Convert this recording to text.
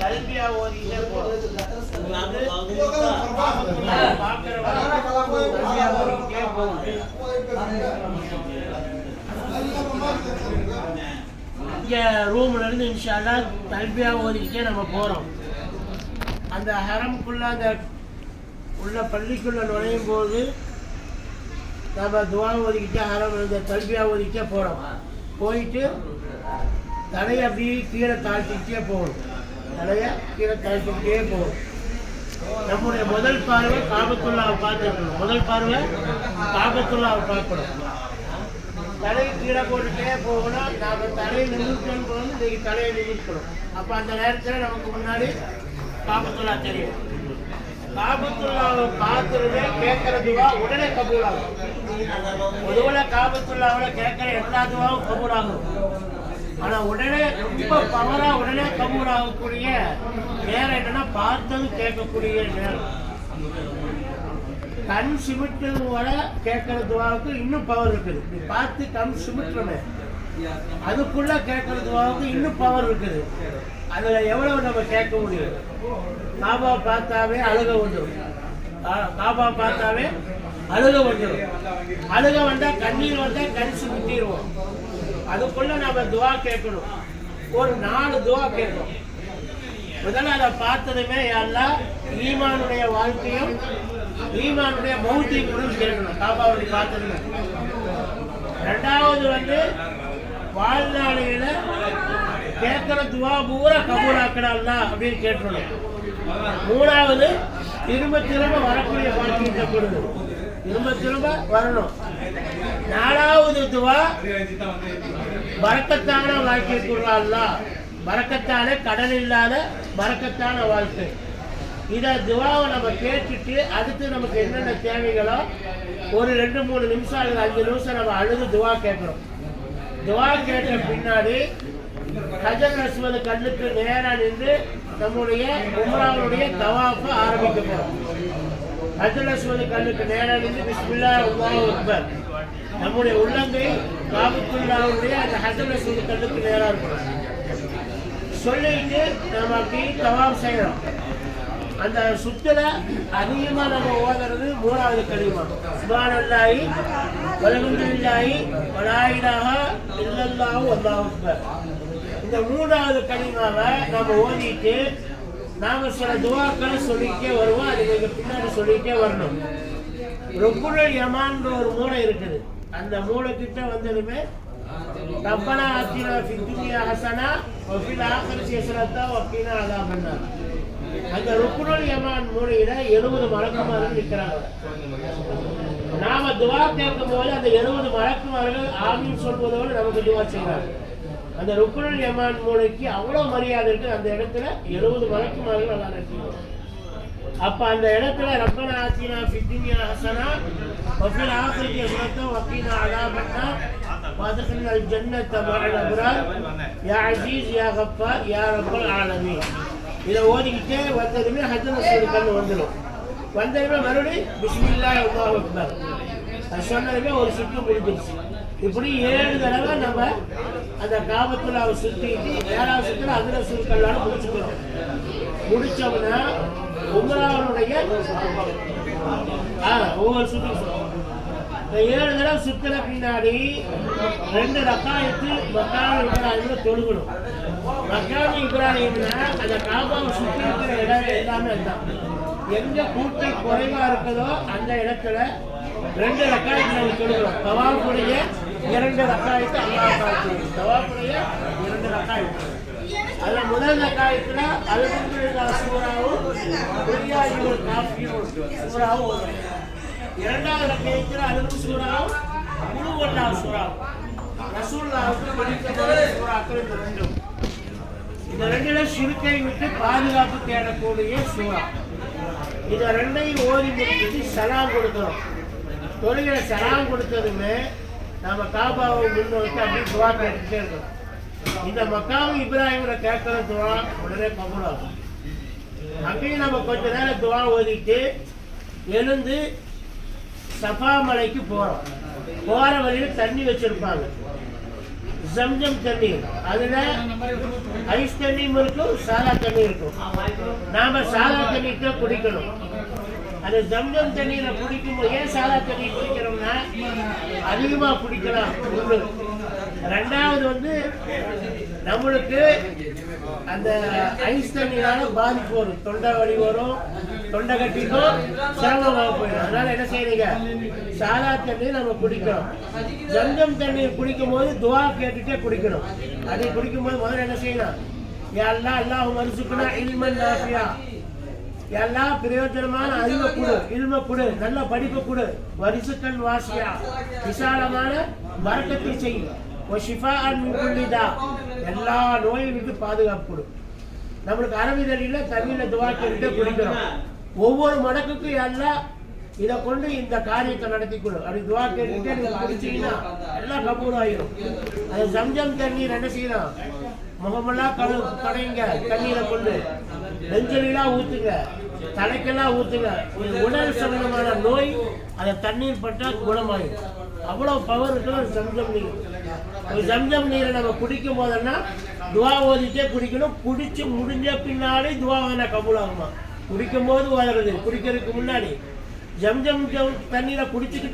கல்வியா ஓதிக்கிட்டே ரூம்ல இருந்து இன்ஷால்லா தல்பியா ஓதிக்கிட்டே நம்ம போகிறோம் அந்த ஹரம்குள்ள அந்த உள்ள பள்ளிக்குள்ள நுழையும் போது நம்ம துவா ஓதிக்கிட்டே ஹரம் இந்த தல்பியா ஓதிக்கிட்டே போகிறோம் போயிட்டு தலையை அப்படியே கீழே தாழ்த்திக்கிட்டே போகணும். தலையை கீழே தாழ்த்திக்கிட்டே போகணும். நம்முடைய முதல் பார்வை காபத்துள்ளாவை பார்த்துருக்கணும் முதல் பார்வை காபத்துள்ளாவை பார்க்கணும் தலையை கீழே போட்டுட்டே போகணும் நாம தலையை நிமிர்க்கணும் இன்னைக்கு தலையை நிமிர்க்கணும் அப்போ அந்த நேரத்தில் நமக்கு முன்னாடி காபத்துள்ளா தெரியும். காபத்துள்ளாவை பார்த்துருந்தே கேட்கிற துவா உடனே கபூலாகும். பொதுவில் காபத்துள்ளாவில் கேட்கிற எல்லா துவாவும் கபூலாகும். ஆனா உடனே ரொம்ப பவரா உடனே கபூலாகக்கூடிய நேரம் என்னன்னா பார்த்தது கேட்கக்கூடிய நேரம் கண் சிமிட்டது வர கேட்கிற துவாவுக்கு இன்னும் பவர் இருக்குது. நீ பார்த்து கண் சிமிட்டுறமே. அதுக்குள்ள கேட்கிற துவாவுக்கு இன்னும் பவர் இருக்குது. அதுல எவ்வளவு நம்ம கேட்க முடியும்? காபா பார்த்தாவே அழுக வந்துடும் காபா பார்த்தாவே அழுக வந்துடும் அழுக வந்தா கண்ணீர் வந்தா கண் சிமிட்டிடுவோம் அதுக்குள்ள நம்ம துவா கேட்கணும். ஒரு நாலு துவா கேட்கணும். முதல்ல அதை பார்த்ததுமே எல்லாம் ஈமானுடைய வாழ்க்கையும் ஈமானுடைய மௌத்தையும் கூட கேட்கணும். காபாவுடைய பார்த்ததுமே. ரெண்டாவது வந்து வாழ்நாளையில கேட்கிற துவா பூரா கபூலாக்கடா அப்படின்னு கேட்கணும். மூணாவது திரும்ப திரும்ப வரக்கூடிய பாக்கியத்தை கொடுது திரும்ப திரும்ப வரணும். நாலாவது துவா பறக்கத்தான வாழ்க்கை கொடுறாள்லா பறக்கத்தான கடன் இல்லாத பறக்கத்தான வாழ்க்கை. இதை துவாவை நம்ம கேட்டுட்டு அடுத்து நமக்கு என்னென்ன தேவைகளோ ஒரு ரெண்டு மூணு நிமிஷம் அல்லது அஞ்சு நிமிஷம் நம்ம அழுது துவா கேட்குறோம். துவா கேட்ட பின்னாடி ஹஜர் அஸ்வது கண்ணுக்கு நேராக நின்று நம்முடைய உம்ராவுடைய தவாப்பை ஆரம்பிக்க போகிறோம் ஹஜர் அஸ்வது கண்ணுக்கு நேராக நின்று பிஸ்மில்லா உமா அக்பர். நம்முடைய உள்ளங்கை காபத்துள்ளாவுடைய அந்த ஹஜர் அஸ்வது நேராக இருக்கணும் சொல்லிட்டு நம்ம அப்படி தவாப் செய்யணும் அந்த சுத்துல அதிகமா நம்ம ஓதுறது மூணாவது கடிமா சுபான் அல்லாஹி வலகுந்தில்லாஹி வலாயிலாக இல்லல்லாவும் அல்லாஹு இந்த மூணாவது கடிமாவை நம்ம ஓதிட்டு நாம சில துவாக்களை சொல்லிக்கிட்டே வருவோம். அதுக்கு பின்னாடி சொல்லிக்கிட்டே வரணும். ரொம்ப யமான்ற ஒரு மூளை இருக்குது. அந்த மூளை கிட்ட வந்ததுமே ரப்பனா ஆத்தினா சித்துனியா ஹசனா வஃபில் ஆக்கர் சேசரத்தா வக்கீனா அதா பண்ணாங்க அந்த ருக்குனுல் யமான் மூலையில எழுபது மலக்குமார்கள் நிற்கிறாங்க நாம துவா கேட்கும் போது அந்த எழுபது மலக்குமார்கள் ஆமின்னு சொல்வதோடு நமக்கு துவா செய்கிறாங்க அந்த ருக்குனுல் யமான் மூளைக்கு அவ்வளோ மரியாதை இருக்கு அந்த இடத்துல எழுபது மலக்குமார்கள் நல்லா நிற்கிறாங்க அப்ப அந்த இடத்துல ரப்பனா ஆத்தினா சித்துனியா ஹசனா وفي الآخرة عبرة وقينا عذاب النار وادخلنا الجنة مع الأبرار. يا عزيز يا غفار يا رب العالمين. இதை ஓடிக்கிட்டே வந்ததுமே ஹஜரத் சூரிய கண்ணு வந்துடும் வந்ததுமே மறுபடியும் பிஸ்மில்லா எவ்வளோ வைப்பார் அது சொன்னதுமே ஒரு சுற்று முடிஞ்சிருச்சு இப்படி ஏழு தடவை நம்ம அந்த காபத்தில் அவர் சுற்றிட்டு ஏழாவது சுற்றில் அதில் சுருக்கல்லான்னு முடிச்சுக்கிறோம். முடித்தோம்னா உமராவனுடைய ஒவ்வொரு சுற்று இந்த ஏழு தடவை சுத்தின பின்னாடி ரெண்டு ரக்காயத்து மக்கான இப்ராஹிம்ல தொழுகணும். மக்கான இப்ராஹிம்னா அந்த காபாவை சுற்றி இருக்கிற இடம் எல்லாமே தான் எங்க கூட்டம் குறைவா இருக்குதோ அந்த இடத்துல ரெண்டு ரக்காயத்து நம்ம தொழுகிறோம். தவாப்புடைய இரண்டு ரக்காயத்து அல்லா தவாப்புடைய இரண்டு ரக்காயத்து. அதில் முதல் ரக்காயத்துல அல்ஹம்துலில்லாஹ் சூராவும் குரியாயுல் காஃபியும் சூராவும் ஓதுறோம். இரண்டாவது ரக்கையத்தில் அலுவல் சூறாவும் முழுவல்லா சூறாவும். ரசூல்லாவுக்கு படிக்கப்பட்ட சூறாக்கள் இந்த ரெண்டும். இந்த ரெண்டுல சிறுக்கை விட்டு பாதுகாப்பு தேடக்கூடிய சூறா. இதை ரெண்டையும் ஓதி முடிச்சுட்டு சலாம் கொடுக்கிறோம் தொழுகிற சலாம் கொடுத்ததுமே நாம காபாவை முன்னோக்கி அப்படியே துவா கேட்டுட்டே இருக்கோம் இந்த மக்காவும் இப்ராஹிம்ல கேட்கிற துவா உடனே கபூலாகும் அங்கேயும் நம்ம கொஞ்ச நேரம் துவா ஓதிட்டு எழுந்து சஃபா மலைக்கு போகிறோம் போகிற வழியில் தண்ணி வச்சிருப்பாங்க. ஜம்ஜம் தண்ணி. அதில் ஐஸ் தண்ணியும் இருக்கும் சாதா தண்ணி இருக்கும். நாம் சாதா தண்ணீர் தான் குடிக்கணும். அந்த ஜம்ஜம் தண்ணியில் குடிக்கும் ஏன் சாதா தண்ணி குடிக்கிறோம்னா அதிகமாக குடிக்கலாம். ஒன்று ரெண்டாவது நம்மளுக்கு அந்த ஐஸ் பாதிப்பு வரும். தொண்டை வலி வரும் தொண்டை கட்டிக்கும் சிரமமாக போயிடும். அதனால என்ன செய்யறீங்க சாதா தண்ணி நம்ம குடிக்கணும். ஜங்கம் தண்ணீர் குடிக்கும் போது துவா கேட்டுட்டே குடிக்கணும். அதை குடிக்கும் போது முதல்ல என்ன செய்யணும்? எல்லாம் எல்லாம் அல்லாஹ் மருசுக்குனா இல்மன் நாசியா எல்லாம் பிரயோஜனமான அறிவை கொடு இனிமை கொடு நல்ல படிப்பை கொடு. வரிசுக்கள் வாசியா. விசாலமான வரக்கத்தை செய்யும் எல்லா நோயும் விட்டு பாதுகாப்பு கொடு நம்மளுக்கு அரபி தமிழில் துவாக்கி துவாக்கிட்டு குடிக்கிறோம். ஒவ்வொரு மடக்குக்கும் எல்லாம் இதை கொண்டு இந்த காரியத்தை நடத்தி கொடு அப்படி துவா கேட்டுட்டு நீங்க குடிச்சீங்கன்னா எல்லாம் கபூர் ஆயிரும் அது சம்ஜம் தண்ணீர் என்ன செய்யணும் முகமெல்லாம் கழு கடைங்க தண்ணீரை கொண்டு நெஞ்சலாம் ஊத்துங்க தலைக்கெல்லாம் ஊத்துங்க. ஒரு உடல் சம்பந்தமான நோய் அதை தண்ணீர் பட்டால் குணமாயிடும் அவ்வளோ பவர் இருக்குது சம்ஜம் நீர் ஜம்ஜம் நீரை நம்ம குடிக்கும் போதுன்னா துவா ஓதிட்டே குடிக்கணும். குடிச்சு முடிஞ்ச பின்னாலே துவா வேணா கபூலாகுமா குடிக்கும் போது ஓதுறது குடிக்கிறதுக்கு முன்னாடி. ஜம்ஜம் தண்ணீரை குடிச்சுக்கிட்டு